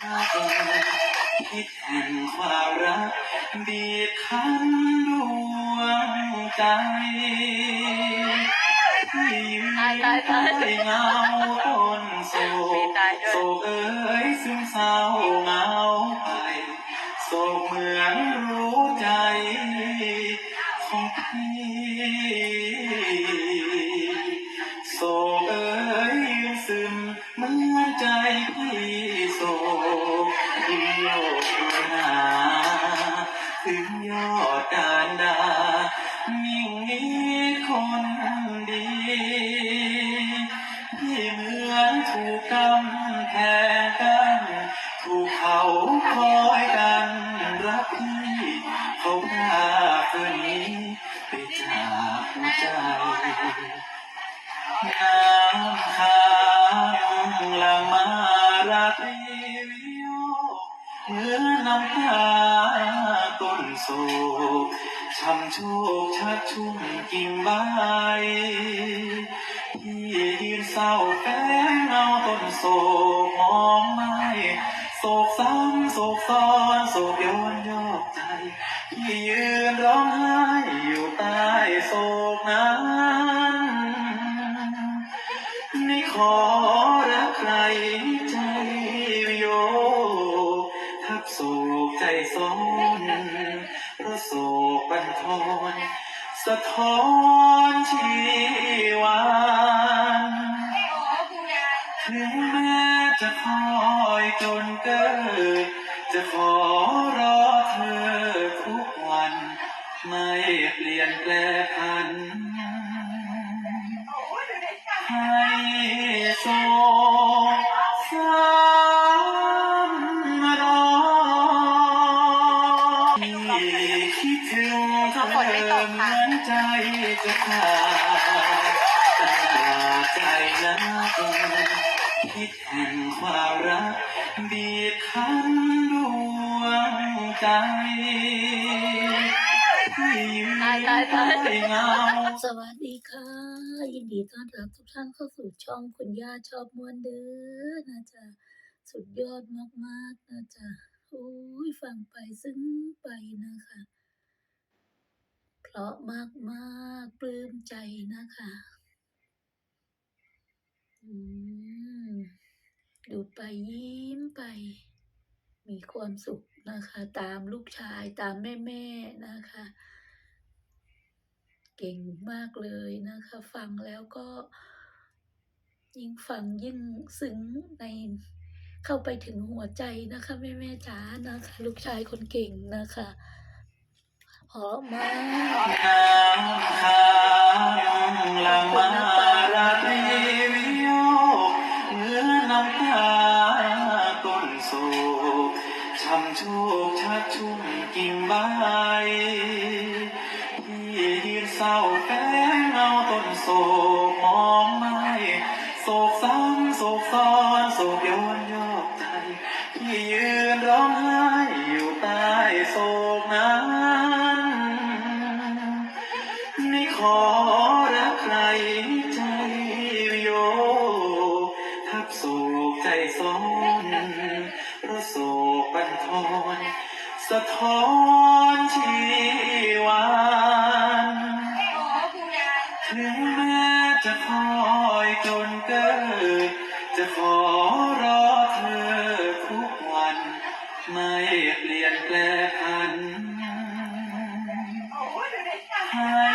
คิดแห่งความรักบีบคั้นดวงใจที่ยืนตายตายตายใต้เงาต้นโศกโศกเอ๋ยซึมเศร้าเหงาไปโศกเหมือนรู โยกหาถึงยอดการดายิ่งมีคนดีที่เหมือนถูกกำแพงกันถูกเขาคอยกันรักพี่เขาพาคืนนี้ไปจากหัวใจน้ำค้างหลังมารักรีวิโอ เหมือน้ำตาต้นโศกช้ำโชคชักชุ่มกิ่งใบที่ยืนเศร้าแฝงเงาต้นโศกมองไม่โศกซ้ำโศกซ้อนโศกย้อนยอกใจที่ยืนร้องไห้อยู่ใต้โศกนั้นนี่ขอรักใครใจ ใจซ้อนเพราะโศกบันทอนสะท้อนชีวันถึงแม้จะคอยจนเกิด จะขอรอเธอทุกวัน ไม่เปลี่ยนแปลพันให้โศ ใจจะขาดแต่ใจนั้นคิดแห่งความรักบีบคั้นดวงใจที่ยืนได้เงา สวัสดีค่ะ ยินดีต้อนรับทุกท่านเข้าสู่ช่องคุณย่าชอบมวนเด้อนะจ๊ะสุดยอดมากๆนะจ๊ะโอ้ยฟังไปซึ้งไปนะคะ เพราะมากๆปลื้มใจนะคะอืมดูไปยิ้มไป มีความสุขนะคะ ตามลูกชายตามแม่ๆนะคะ เก่งมากเลยนะคะ ฟังแล้วก็ ยิ่งฟังยิ่งซึ้งในเข้าไปถึงหัวใจนะคะ แม่แม่จ๋านะคะ ลูกชายคนเก่งนะคะ เพราะมากน้ำค้างหลังมาราตรีวิโยเหมือนน้ำตาต้นโศกช้ำโชคชักชุ่มกิ่งใบที่ยืนเศร้าแฝงเงาต้นโศกมองไม่โศกซ้ำโศกซ้อนโศกย้อน ซ้อนเพราะโศกบันทอนสะท้อนชีวันถึงแม้จะคอยจนเกิด จะขอรอเธอทุกวัน ไม่เปลี่ยนแปลพันให้